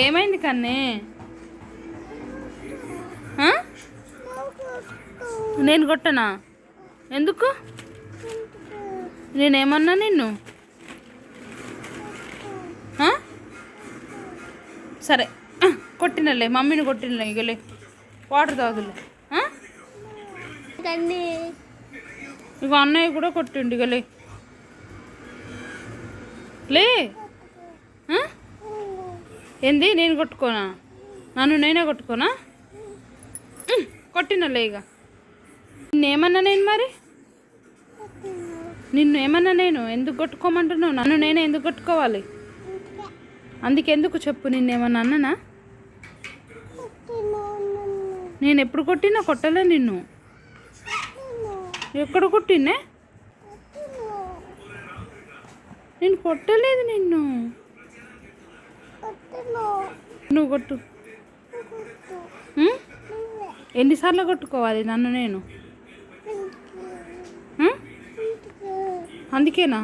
ఏమైంది కన్నే? నేను కొట్టనా? ఎందుకు? నేనేమన్నా నిన్ను? సరే. కొట్టినలే మమ్మీని కొట్టినలే ఇగలే వాటర్ తాగులే ఇగో అన్నయ్య కూడా కొట్టిండు ఇగలే లే? ఏంది? నేను కొట్టుకోనా? నన్ను నేనే కొట్టుకోనా? కొట్టినలే ఇక నిన్నేమన్నా నేను మరి? నిన్ను ఏమన్నా నేను? ఎందుకు కొట్టుకోమంటున్నావు? నన్ను నేనే ఎందుకు కొట్టుకోవాలి? అందుకెందుకు చెప్పు నిన్నేమన్నా అన్ననా? నేను ఎప్పుడు కొట్టినా కొట్టలే నిన్ను. ఎక్కడ కొట్టినే నేను కొట్టలేదు నిన్ను. నువ్వు కొట్టు? ఎన్నిసార్లు కొట్టుకోవాలి నన్ను నేను? అందుకేనా